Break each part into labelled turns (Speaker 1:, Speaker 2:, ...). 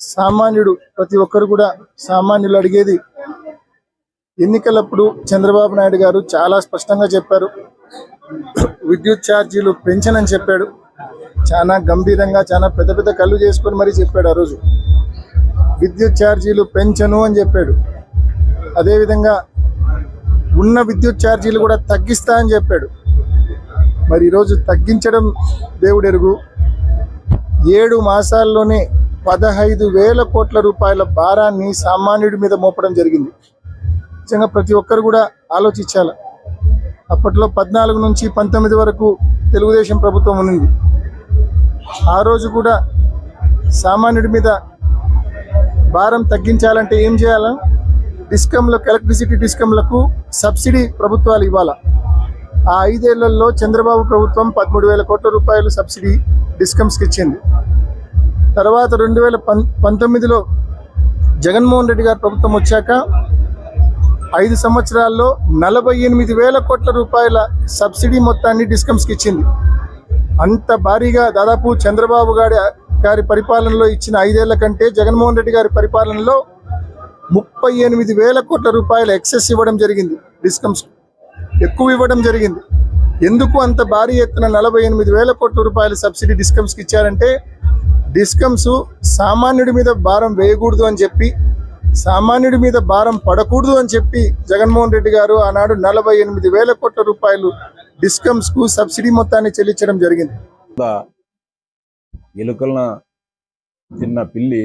Speaker 1: సామాన్యుడు ప్రతి ఒక్కరు కూడా సామాన్యులు అడిగేది ఎన్నికలప్పుడు చంద్రబాబు నాయుడు గారు చాలా స్పష్టంగా చెప్పారు. విద్యుత్ ఛార్జీలు పెంచనని చెప్పాడు. చాలా గంభీరంగా చాలా పెద్ద పెద్ద కళ్ళు చేసుకొని మరీ చెప్పాడు ఆ రోజు. విద్యుత్ ఛార్జీలు పెంచను అని చెప్పాడు. అదేవిధంగా ఉన్న విద్యుత్ ఛార్జీలు కూడా తగ్గిస్తా అని చెప్పాడు. మరి ఈరోజు తగ్గించడం దేవుడెరుగు. ఏడు మాసాల్లోనే పదహైదు వేల కోట్ల రూపాయల భారాన్ని సామాన్యుడి మీద మోపడం జరిగింది. నిజంగా ప్రతి ఒక్కరు కూడా ఆలోచించాలి. అప్పట్లో పద్నాలుగు నుంచి పంతొమ్మిది వరకు తెలుగుదేశం ప్రభుత్వం ఉన్నింది. ఆ రోజు కూడా సామాన్యుడి మీద భారం తగ్గించాలంటే ఏం చేయాలా? డిస్కంలకు ఎలక్ట్రిసిటీ డిస్కంలకు సబ్సిడీ ప్రభుత్వాలు ఇవ్వాలా. ఆ ఐదేళ్ళలో చంద్రబాబు ప్రభుత్వం పదమూడు వేల కోట్ల రూపాయలు సబ్సిడీ డిస్కమ్స్కి ఇచ్చింది. తర్వాత రెండు వేల పం పంతొమ్మిదిలో జగన్మోహన్ రెడ్డి గారి ప్రభుత్వం వచ్చాక ఐదు సంవత్సరాల్లో నలభై ఎనిమిది వేల కోట్ల రూపాయల సబ్సిడీ మొత్తాన్ని డిస్కమ్స్కి ఇచ్చింది. అంత భారీగా దాదాపు చంద్రబాబు గారి గారి పరిపాలనలో ఇచ్చిన ఐదేళ్ళ కంటే జగన్మోహన్ రెడ్డి గారి పరిపాలనలో ముప్పై ఎనిమిది వేల కోట్ల రూపాయల ఎక్సెస్ ఇవ్వడం జరిగింది డిస్కమ్స్ ఎక్కువ ఇవ్వడం జరిగింది. ఎందుకు అంత భారీ ఎత్తున నలభై ఎనిమిది వేల కోట్ల రూపాయల సబ్సిడీ డిస్కమ్స్కి ఇచ్చారంటే డిస్కమ్స్ సామాన్యుడి మీద భారం వేయకూడదు అని చెప్పి సామాన్యుడి మీద భారం పడకూడదు అని చెప్పి జగన్మోహన్ రెడ్డి గారు ఆనాడు నలభై ఎనిమిది వేల కోట్ల రూపాయలు డిస్కమ్స్కు సబ్సిడీ మొత్తాన్ని చెల్లించడం జరిగింది.
Speaker 2: ఎలుకలను చిన్న పిల్లి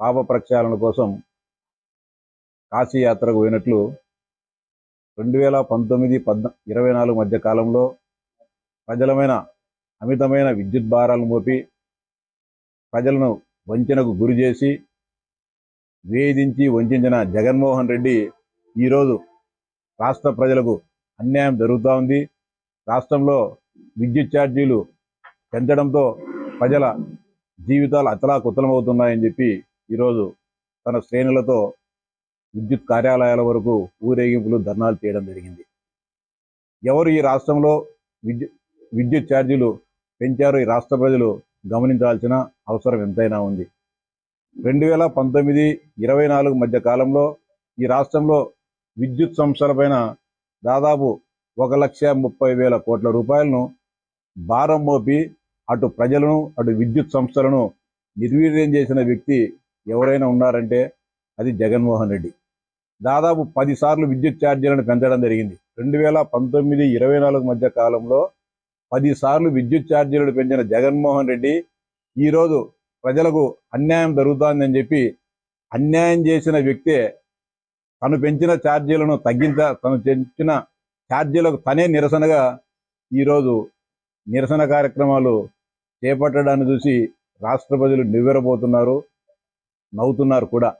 Speaker 2: పాప ప్రక్షాళన కోసం కాశీ యాత్రకు పోయినట్లు రెండు వేల పంతొమ్మిది పద్న ఇరవై నాలుగు మధ్య కాలంలో ప్రజలమైన అమితమైన విద్యుత్ భారాలను మోపి ప్రజలను వంచనకు గురి చేసి వేధించి వంచిన జగన్మోహన్ రెడ్డి ఈరోజు రాష్ట్ర ప్రజలకు అన్యాయం జరుగుతూ ఉంది. రాష్ట్రంలో విద్యుత్ ఛార్జీలు పెంచడంతో ప్రజల జీవితాలు అతలాకుతలమవుతున్నాయని చెప్పి ఈరోజు తన శ్రేణులతో విద్యుత్ కార్యాలయాల వరకు ఊరేగింపులు ధర్నాలు చేయడం జరిగింది. ఎవరు ఈ రాష్ట్రంలో విద్యుత్ విద్యుత్ ఛార్జీలు పెంచారో ఈ రాష్ట్ర ప్రజలు గమనించాల్సిన అవసరం ఎంతైనా ఉంది. రెండు వేల పంతొమ్మిది ఇరవై నాలుగు మధ్య కాలంలో ఈ రాష్ట్రంలో విద్యుత్ సంస్థలపైన దాదాపు ఒక లక్ష ముప్పై వేల కోట్ల రూపాయలను భారం మోపి అటు ప్రజలను అటు విద్యుత్ సంస్థలను నిర్వీర్యం చేసిన వ్యక్తి ఎవరైనా ఉన్నారంటే అది జగన్మోహన్ రెడ్డి. దాదాపు పదిసార్లు విద్యుత్ ఛార్జీలను పెంచడం జరిగింది. రెండు వేల పంతొమ్మిది ఇరవై నాలుగు మధ్య కాలంలో పదిసార్లు విద్యుత్ ఛార్జీలను పెంచిన జగన్మోహన్ రెడ్డి ఈరోజు ప్రజలకు అన్యాయం జరుగుతోందని చెప్పి అన్యాయం చేసిన వ్యక్తే తను పెంచిన ఛార్జీలను తగ్గించ తను పెంచిన ఛార్జీలకు తనే నిరసనగా ఈరోజు నిరసన కార్యక్రమాలు చేపట్టడాన్ని చూసి రాష్ట్ర ప్రజలు నివ్వెరబోతున్నారు నవ్వుతున్నారు కూడా.